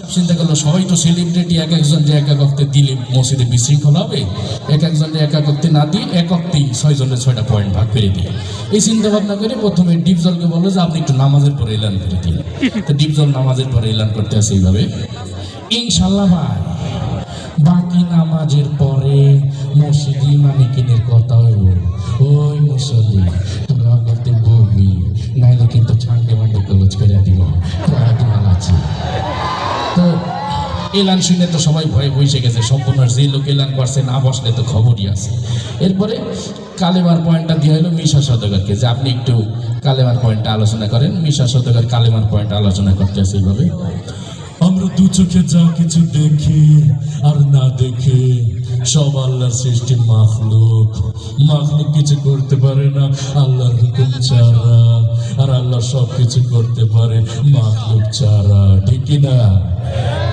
সব চিন্তা করল, সবাই তো সেলিব্রিটি এক একজন যে এক একত্বে দিলে মসজিদে বিশৃঙ্খলা হবে? এক একজন যে এক একত্বে না দিয়ে একত্রেই ছয় জনের ছয়টা পয়েন্ট ভাগ করে দিয়ে। এই চিন্তা ভাবনা করে প্রথমে ডিপজলকে বলল যে, আপনি একটু নামাজের পরে এলান করে দিন। তো ডিপজল নামাজের পরে এলান করতে আসে এইভাবে। ইনশাল্লাহ ভাই, বাকি নামাজের পরে মসজিদি মানিকিনের কথা হইব ওই মুসল্লি তোরা করতে বলবি নাইলে কিন্তু ছান্ডে মান্ডে কলেজ করে দিব। আছে এলান শুনে তো সবাই ভয়ে বসে গেছে, সম্পূর্ণ যে লোক এলান করছে না বসলে তো খবরই আছে। এরপরে কালেমার পয়েন্টটা দিয়ে হলো মিশা সদগরকে যে আপনি একটু কালেমার পয়েন্টটা আলোচনা করেন, মিশা সদগর কালেমার পয়েন্ট আলোচনা করতে আছে এইভাবে। আমরা দু চোখে যা কিছু দেখি আর না দেখে, সব আল্লাহর সৃষ্টি মাখলুক। মাখলুক কিছু করতে পারে না, আল্লাহর হুকুম ছাড়া। আর আল্লাহ সব কিছু করতে পারে, মাখলুক ছাড়া, ঠিক না?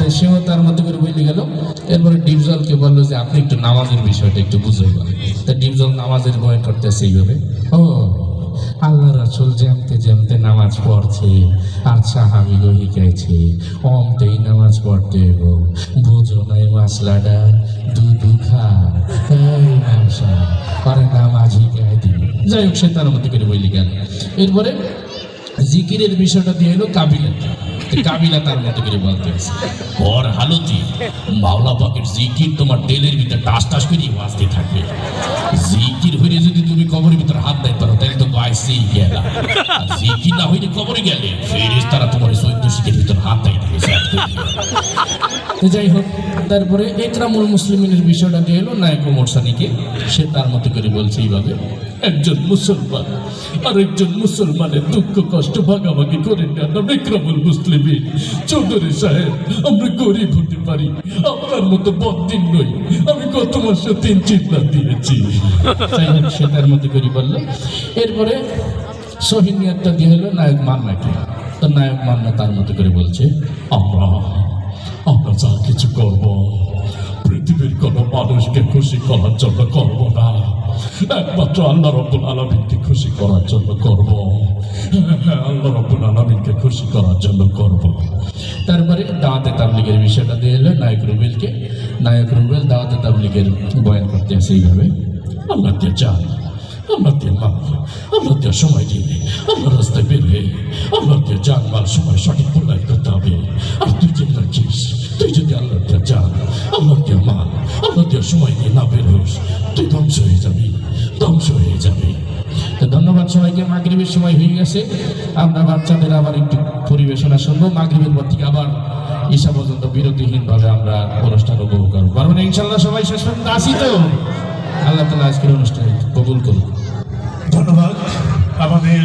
তো সেও তার মধ্যে করে বলে গেল। এরপরে ডিপজলকে বলল যে, আপনি একটু নামাজের বিষয়টা একটু বুঝে বলেন তা ডিপজল নামাজের বয় করতেছে এইভাবে। ও, আল্লাহ রাসুল যেমতে যেমতে নামাজ পড়ছে আর সাহাবিগো শিখাইছে অমতেই নামাজ পড়তে হইব। বুঝো নাই মাসলাটা দু খা। এই মামসা পরে নামাজ শিখাই দিবি। যাই হোক, সে তার মধ্যে করে বইলি গেল। এরপরে জিকিরের বিষয়টা দিয়ে এলো কাবিলা কাবিলা তার মতো করে বলতে আছে। ওর হালতি, মাওলা পাকের জিকির তোমার তেলের ভিতরে টাস টাস করে বাঁচতে থাকবে। জিকির হইলে যদি তুমি কবরের ভিতরে হাত দেয় পারো তাহলে তো বাইসেই গেলা। আর জিকির না হইলে কবরে গেলে ফেরেস তারা তোমার চৈদ্য শিখের ভিতরে হাত দেয় যাই হোক, তারপরে একরামুল মুসলিমিনের বিষয়টা দিয়ে এলো, নায়ক ওমর সে তার মতো করে বলছে এইভাবে একজন মুসলমান আর একজন মুসলমানের দুঃখ, কষ্ট ভাগাভাগি করে নেন বিক্রমুল মুসলিমিন চৌধুরী সাহেব, আমরা গরিব হতে পারি, আপনার মতো বদিন নই। আমি গত মাসে তিন চিন্তা দিয়েছি। সে তার মতো করে বলল, এরপরে সহিনিয়াতটা দিয়ে হলো নায়ক মান্নাকে। তো নায়ক মান্না তার মতো করে বলছে, আমরা আমরা যা কিছু করব, পৃথিবীর কোন মানুষকে খুশি করার জন্য করব না। একমাত্র আল্লাহ রব্বুল আলমিনকে খুশি করার জন্য করব। আল্লাহ রব্বুল আলমিনকে খুশি করার জন্য করব। তারপরে দাওয়াতে তাবলিগের বিষয়টা দিয়ে এলো, নায়ক রুবেলকে। নায়ক রুবেল দাওয়াতে তাবলিগের বয়ান করতে আসে এইভাবে, আল্লাহ দিয়ে যান আল্লাহ দিয়ে মাল আল্লাহ দিয়ে সময় দিয়ে, আল্লাহ রাস্তায় বের হয়ে, আল্লাহ দিয়ে যান মাল সময় সঠিক মূল্যায়ন করতে হবে। আর তুই যে তুই যদি আল্লাহ দিয়ে যান আল্লাহ দিয়ে মাল আল্লাহ দিয়ে সময় দিয়ে না বের হোস তুই ধ্বংস হয়ে যাবি, ধ্বংস হয়ে যাবি। তো ধন্যবাদ সবাইকে, মাগরিবের সময় হয়ে গেছে। আমরা বাচ্চাদের আবার একটু পরিবেশনা শুনব। মাগরিবের পর থেকে আবার ঈশা পর্যন্ত বিরতিহীনভাবে আমরা অনুষ্ঠান উপভোগ করব। পারব না, ইনশাল্লাহ সবাই শেষ পর্যন্ত আসি তো? আল্লাহ তালা আজকের অনুষ্ঠান কবুল করুন ধন্যবাদ আমাদের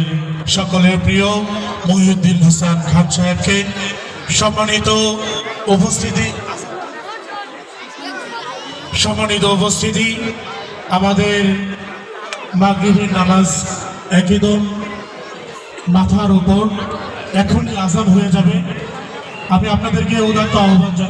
সকলের প্রিয় মহিউদ্দিন হাসান খান সাহেবকে। সম্মানিত উপস্থিতি সম্মানিত উপস্থিতি আমাদের মাগরিবের নামাজ একদম মাথার উপর। এখনই আজান হয়ে যাবে। আমি আপনাদেরকে উদাত্ত আহ্বান জানাই।